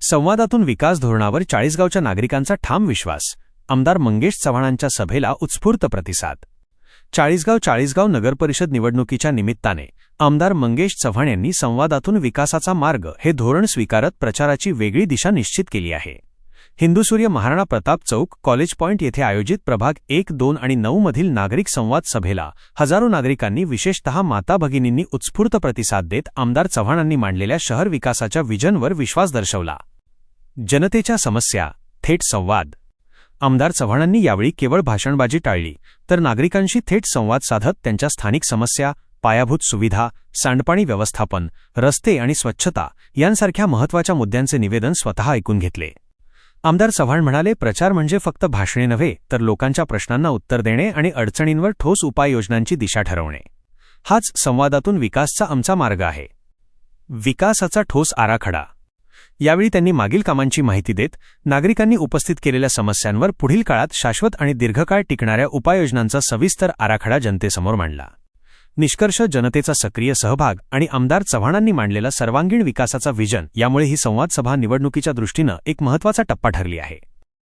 संवादातून विकास धोरणावर चाळीसगावच्या नागरिकांचा ठाम विश्वास. आमदार मंगेश चव्हाणांच्या सभेला उत्स्फूर्त प्रतिसाद. चाळीसगाव चाळीसगाव नगरपरिषद निवडणुकीच्या निमित्ताने आमदार मंगेश चव्हाण यांनी संवादातून विकासाचा मार्ग हे धोरण स्वीकारत प्रचाराची वेगळी दिशा निश्चित केली आहे. हिंदूसूर्य महाराणा प्रताप चौक कॉलेज पॉइंट येथे आयोजित प्रभाग एक दोन आणि नऊ मधील नागरिक संवाद सभेला हजारो नागरिकांनी विशेषतः माता भगिनींनी उत्स्फूर्त प्रतिसाद देत आमदार चव्हाणांनी मांडलेल्या शहर विकासाच्या विजनवर विश्वास दर्शवला. जनतेच्या समस्या थेट संवाद. आमदार चव्हाणांनी यावेळी केवळ भाषणबाजी टाळली तर नागरिकांशी थेट संवाद साधत त्यांच्या स्थानिक समस्या पायाभूत सुविधा सांडपाणी व्यवस्थापन रस्ते आणि स्वच्छता यांसारख्या महत्त्वाच्या मुद्द्यांचे निवेदन स्वतः ऐकून घेतले. आमदार चव्हाण म्हणाले प्रचार म्हणजे फक्त भाषणे नव्हे तर लोकांच्या प्रश्नांना उत्तर देणे आणि अडचणींवर ठोस उपाययोजनांची दिशा ठरवणे. हाच संवादातून विकासचा आमचा मार्ग आहे. विकासाचा ठोस आराखडा. यावेळी त्यांनी मागील कामांची माहिती देत नागरिकांनी उपस्थित केलेल्या समस्यांवर पुढील काळात शाश्वत आणि दीर्घकाळ टिकणाऱ्या उपाययोजनांचा सविस्तर आराखडा जनतेसमोर मांडला. निष्कर्ष जनतेचा सक्रिय सहभाग आणि आमदार चव्हाणांनी मांडलेला सर्वांगीण विकासाचा व्हिजन यामुळे ही संवाद सभा निवडणुकीच्या दृष्टीनं एक महत्त्वाचा टप्पा ठरली आहे.